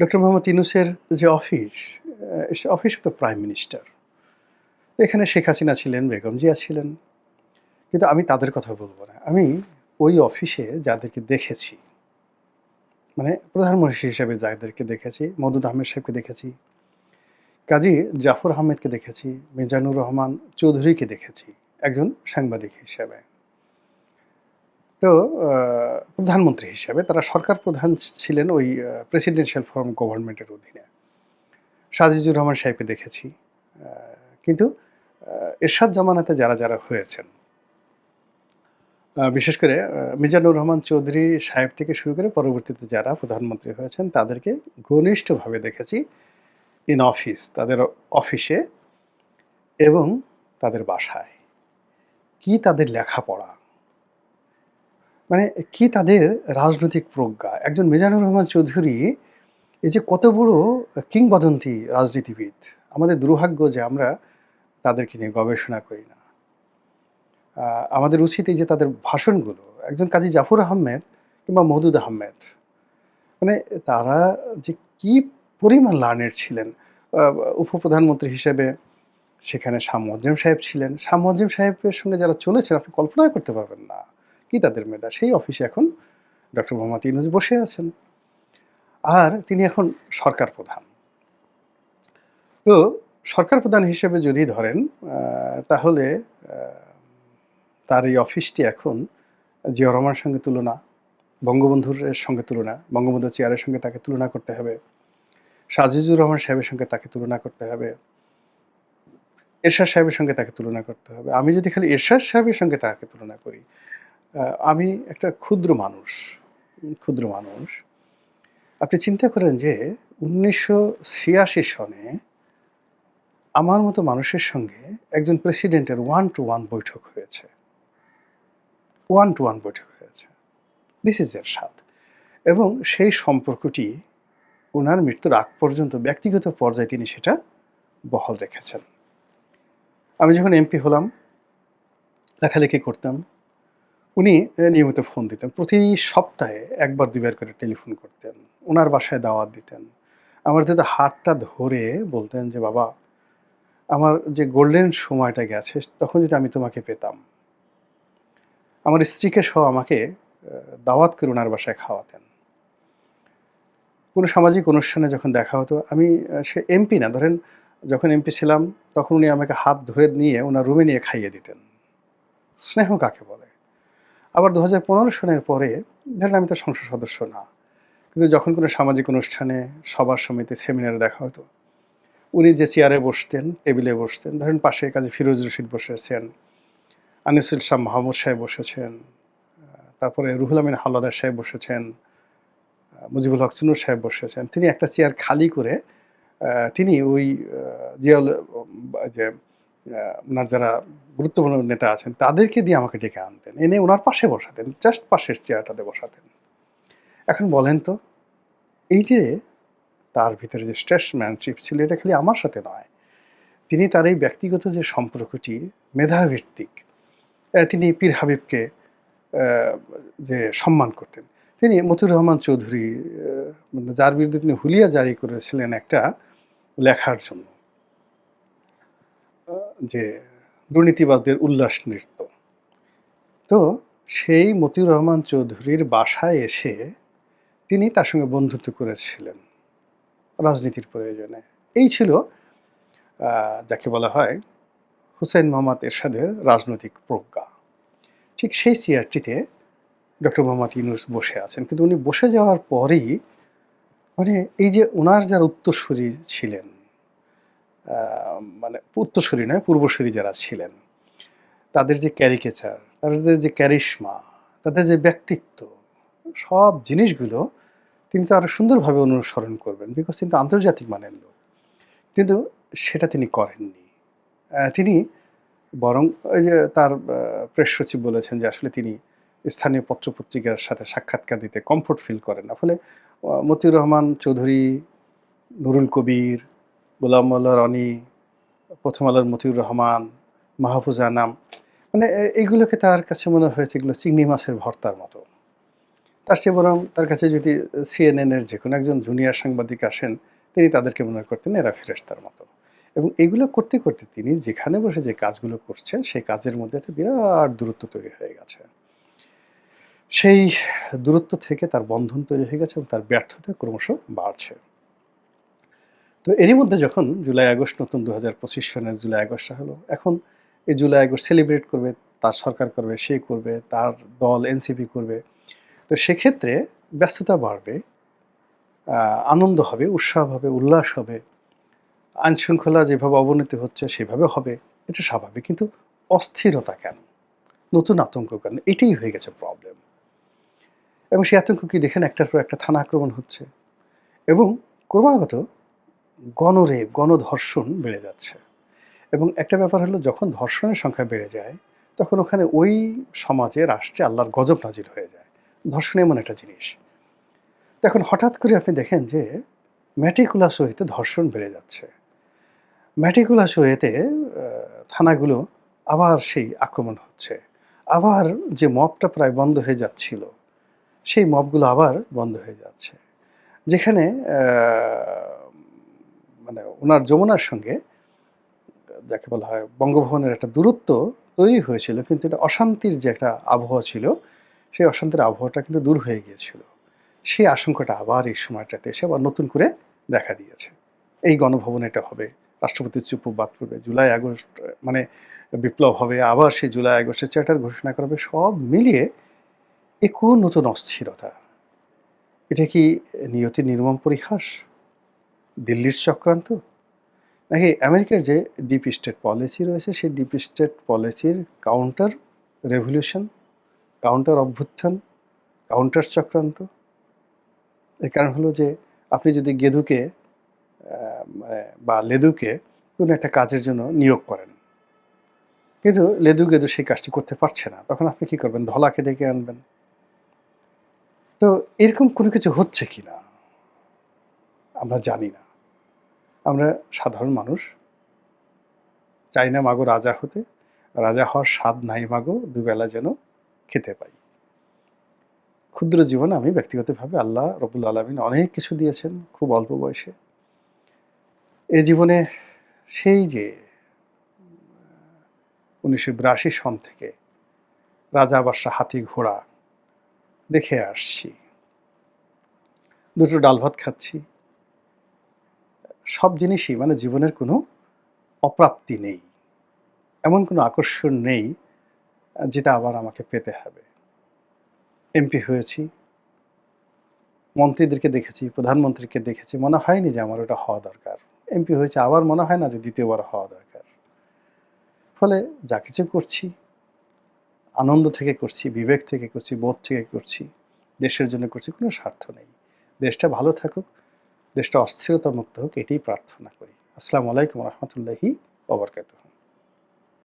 Doctor Mohammad ইউনূসের যে office, office of the prime minister. এখানে শেখ হাসিনা ছিলেন, বেগম জিয়া ছিলেন। কিন্তু আমি তাদের কথা বলব না। আমি ওই অফিসে যাদেরকে দেখেছি, মানে প্রধানমন্ত্রী হিসেবে যাদেরকে দেখেছি, মদুদ আহমেদ সাহেবকে দেখেছি, কাজী জাফর আহমেদকে দেখেছি, মিজানুর রহমান চৌধুরীকে দেখেছি একজন সাংবাদিক হিসেবে। তো প্রধানমন্ত্রী হিসেবে তারা সরকার প্রধান ছিলেন ওই প্রেসিডেন্সিয়াল ফর্ম গভর্নমেন্টের অধীনে। সাজিজুর রহমান সাহেবকে দেখেছি। কিন্তু এরশাদ জামানাতে যারা, যারা হয়েছেন বিশেষ করে মিজানুর রহমান চৌধুরী সাহেব থেকে শুরু করে পরবর্তীতে যারা প্রধানমন্ত্রী হয়েছেন তাদেরকে ঘনিষ্ঠভাবে দেখেছি ইন অফিস, তাদের অফিসে এবং তাদের বাসায়। কি তাদের লেখাপড়া মানে কি তাদের রাজনৈতিক প্রজ্ঞা। একজন মিজানুর রহমান চৌধুরী এই যে কত বড় কিংবদন্তি রাজনীতিবিদ। আমাদের দুর্ভাগ্য যে আমরা তাদেরকে নিয়ে গবেষণা করি না। আমাদের উচিত এই যে তাদের ভাষণগুলো, একজন কাজী জাফর আহমেদ কিংবা মওদুদ আহমেদ, মানে তারা যে কি পরিমাণ লার্নেড ছিলেন। উপপ্রধানমন্ত্রী হিসেবে সেখানে শাহ সাহেব ছিলেন। শাহ সাহেবের সঙ্গে যারা চলেছেন আপনি কল্পনাই করতে পারবেন না। কি তাদের মেধা। সেই অফিসে এখন ডক্টর মোহাম্মদ ইউনূস বসে আছেন। আর তিনি এখন সরকার প্রধান। তো সরকার প্রধান হিসেবে যদি ধরেন তাহলে তার এই অফিসটি এখন জিয়াউর রহমানের সঙ্গে তুলনা, বঙ্গবন্ধুর সঙ্গে তুলনা, বঙ্গবন্ধুর চেয়ারের সঙ্গে তাকে তুলনা করতে হবে। সাজিজুর রহমান সাহেবের সঙ্গে তাকে তুলনা করতে হবে। এরশাদ সাহেবের সঙ্গে তাকে তুলনা করতে হবে। আমি যদি খালি এরশাদ সাহেবের সঙ্গে তাকে তুলনা করি, আমি একটা ক্ষুদ্র মানুষ, ক্ষুদ্র মানুষ। আপনি চিন্তা করেন যে ১৯৮৬ সনে আমার মতো মানুষের সঙ্গে একজন প্রেসিডেন্টের ওয়ান টু ওয়ান বৈঠক হয়েছে। ওয়ান টু ওয়ান বৈঠক হয়েছে। This is Ershad. এবং সেই সম্পর্কটি ওনার মৃত্যুর আগ পর্যন্ত ব্যক্তিগত পর্যায়ে তিনি সেটা বহাল রেখেছেন। আমি যখন এমপি হলাম, লেখালেখি করতাম। উনি নিয়মিত ফোন দিতেন। প্রতি সপ্তাহে একবার দুবার করে টেলিফোন করতেন। ওনার বাসায় দাওয়াত দিতেন। আমার যদি হাতটা ধরে বলতেন যে, "বাবা, আমার যে গোল্ডেন সময়টা গেছে তখন যদি আমি তোমাকে পেতাম।" আমার স্ত্রীকে সহ আমাকে দাওয়াত করে ওনার বাসায় খাওয়াতেন। কোনো সামাজিক অনুষ্ঠানে যখন দেখা হতো আমি সে এমপি না ধরেন যখন এমপি ছিলাম তখন উনি আমাকে হাত ধরে নিয়ে ওনার রুমে নিয়ে খাইয়ে দিতেন। স্নেহ কাকে বলে? আবার ২০১৫ সনের পরে ধরেন আমি তো সংসদ সদস্য না। কিন্তু যখন কোনো সামাজিক অনুষ্ঠানে, সবার সমিতি, সেমিনারে দেখা হতো, উনি যে চেয়ারে বসতেন, টেবিলে বসতেন, ধরেন পাশে কাজে ফিরোজ রশিদ বসেছেন, আনিসুল ইসলাম মাহমুদ সাহেব বসেছেন, তারপরে রুহুল আমিন হাওলাদার সাহেব বসেছেন, মুজিবুল হক চুন্নু সাহেব বসেছেন। তিনি একটা চেয়ার খালি করে তিনি ওই বা যে আ উনার যারা গুরুত্বপূর্ণ নেতা আছেন তাদেরকে দিয়ে আমাকে ডেকে আনতেন। এনে ওনার পাশে বসাতেন। জাস্ট পাশের চেয়ারটাতে বসাতেন। এখন বলেন তো, এই যে তার ভিতরে যে স্টেটসম্যানশিপ ছিল এটা খালি আমার সাথে নয়। তিনি তার এই ব্যক্তিগত যে সম্পর্কটি মেধাভিত্তিক, তিনি পীর হাবিবকে যে সম্মান করতেন। তিনি মতুর রহমান চৌধুরী মানে যার বিরুদ্ধে তিনি হুলিয়া জারি করেছিলেন একটা লেখার জন্য। যে দুর্নীতিবাজদের উল্লাস নৃত্য। তো সেই মতিউর রহমান চৌধুরীর বাসায় এসে তিনি তার সঙ্গে বন্ধুত্ব করেছিলেন রাজনীতির প্রয়োজনে। এই ছিল যাকে বলা হয় হুসাইন মোহাম্মদ এরশাদের রাজনৈতিক প্রজ্ঞা। ঠিক সেই চেয়ারটিতে ডক্টর মোহাম্মদ ইউনূস বসে আছেন। কিন্তু উনি বসে যাওয়ার পরেই মানে এই যে ওনার যার উত্তরসূরি ছিলেন, মানে উত্তরসূরি নয় পূর্বসূরি যারা ছিলেন, তাদের যে ক্যারিকেচার, তাদের যে ক্যারিশমা, তাদের যে ব্যক্তিত্ব, সব জিনিসগুলো তিনি তো আরও সুন্দরভাবে অনুসরণ করবেন। বিকজ তিনি তো আন্তর্জাতিক মানের লোক। কিন্তু সেটা তিনি করেননি। তিনি বরং ওই যে তার প্রেস সচিব বলেছেন যে আসলে তিনি স্থানীয় পত্র-পত্রিকার সাথে সাক্ষাৎকার দিতে কমফোর্ট ফিল করেন না। ফলে মতিউর রহমান চৌধুরী, নুরুল কবির, গোলাম মোল্লা রনি, প্রথম আলোর মতিউর রহমান, মাহফুজ আনাম মানে এ এগুলোকে তার কাছে মনে হয়েছে এগুলো চিংড়ি মাছের ভর্তার মতো। তার চেয়ে বরং তার কাছে যদি সিএনএন এর যে কোনো একজন জুনিয়র সাংবাদিক আসেন তিনি তাদেরকে মনে করতেন এরা ফেরেস্তার মতো। এবং এগুলো করতে করতে তিনি যেখানে বসে যে কাজগুলো করছেন সেই কাজের মধ্যে একটা বিরাট দূরত্ব তৈরি হয়ে গেছে। সেই দূরত্ব থেকে তার বন্ধন তৈরি হয়ে গেছে এবং তার ব্যর্থতা ক্রমশ বাড়ছে। তো এরই মধ্যে যখন জুলাই আগস্ট, নতুন দু হাজার পঁচিশ সনের জুলাই আগস্টটা হলো এখন এই জুলাই আগস্ট সেলিব্রেট করবে, তার সরকার করবে, সে করবে, তার দল এনসিপি করবে। তো সেক্ষেত্রে ব্যস্ততা বাড়বে আনন্দ হবে, উৎসাহ হবে, উল্লাস হবে আইন শৃঙ্খলা যেভাবে অবনতি হচ্ছে সেভাবে হবে, এটা স্বাভাবিক। কিন্তু অস্থিরতা কেন? নতুন আতঙ্ক কেন? এটাই হয়ে গেছে প্রবলেম এবং সেই আতঙ্ক কি দেখেন? একটার পর একটা থানা আক্রমণ হচ্ছে। এবং ক্রমাগত গণরেপ, গণধর্ষণ বেড়ে যাচ্ছে। এবং একটা ব্যাপার হলো, যখন ধর্ষণের সংখ্যা বেড়ে যায়, তখন ওখানে ওই সমাজে রাষ্ট্রে আল্লাহর গজব নাজির হয়ে যায়। ধর্ষণ এমন একটা জিনিস। এখন হঠাৎ করে আপনি দেখেন যে, ম্যাটিকুলাস ওয়েতে ধর্ষণ বেড়ে যাচ্ছে। ম্যাটিকুলাস ওয়েতে থানাগুলো আবার সেই আক্রমণ হচ্ছে। আবার যে মবটা প্রায় বন্ধ হয়ে যাচ্ছিল, সেই মবগুলো আবার বন্ধ হয়ে যাচ্ছে। যেখানে ওনার যমুনার সঙ্গে, যাকে বলা হয় বঙ্গভবনের একটা দূরত্ব তৈরি হয়েছিল, কিন্তু এটা অশান্তির যে একটা আবহাওয়া ছিল, সেই অশান্তির আবহাওয়াটা কিন্তু দূর হয়ে গিয়েছিল। সেই আশঙ্কাটা আবার এই সময়টাতে এসে আবার নতুন করে দেখা দিয়েছে। এই গণভবন এটা হবে রাষ্ট্রপতির চুপ বাদ পড়বে, জুলাই আগস্ট মানে বিপ্লব হবে, আবার সেই জুলাই আগস্টের চার্টার ঘোষণা করা হবে, সব মিলিয়ে এ কোন নতুন অস্থিরতা। এটা কি নিয়তির নির্মম পরিহাস? দিল্লির চক্রান্ত? নাকি আমেরিকার যে ডিপ স্টেট পলিসি রয়েছে, সেই ডিপ স্টেট পলিসির কাউন্টার রেভলিউশন, কাউন্টার অভ্যুত্থান, কাউন্টার চক্রান্ত। এর কারণ হলো যে, আপনি যদি গেদুকে মানে বা লেদুকে কোনো একটা কাজের জন্য নিয়োগ করেন, কিন্তু লেদু গেদু সেই কাজটি করতে পারছে না, তখন আপনি কি করবেন? ধলাকে ডেকে আনবেন। তো এরকম কোনো কিছু হচ্ছে কি না? আমরা জানি না। আমরা সাধারণ মানুষ। চাই না মাগো রাজা হতে। রাজা হওয়ার স্বাদ নাই মাগো, দুবেলা যেন খেতে পাই। ক্ষুদ্র জীবনে আমি ব্যক্তিগতভাবে আল্লাহ রবুল আলমিন অনেক কিছু দিয়েছেন খুব অল্প বয়সে। এ জীবনে সেই যে উনিশশো বিরাশি সন থেকে রাজা বাদশা হাতি ঘোড়া দেখে আসছি। দুটো ডাল ভাত খাচ্ছি। সব জিনিসই মানে জীবনের কোনো অপ্রাপ্তি নেই। এমন কোনো আকর্ষণ নেই, যেটা আবার আমাকে পেতে হবে। এমপি হয়েছি। মন্ত্রীদেরকে দেখেছি, প্রধানমন্ত্রীকে দেখেছি, মনে হয়নি যে আমার ওটা হওয়া দরকার। এমপি হয়েছে, আবার মনে হয় না যে দ্বিতীয়বার হওয়া দরকার। ফলে যা কিছু করছি, আনন্দ থেকে করছি, বিবেক থেকে করছি, বোধ থেকে করছি, দেশের জন্য করছি, কোনো স্বার্থ নেই। দেশটা ভালো থাকুক দেশটা অস্থিরতা মুক্ত হোক এটাই প্রার্থনা করি। আসসালামু আলাইকুম রহমতুল্লাহি ওবরকাতুহ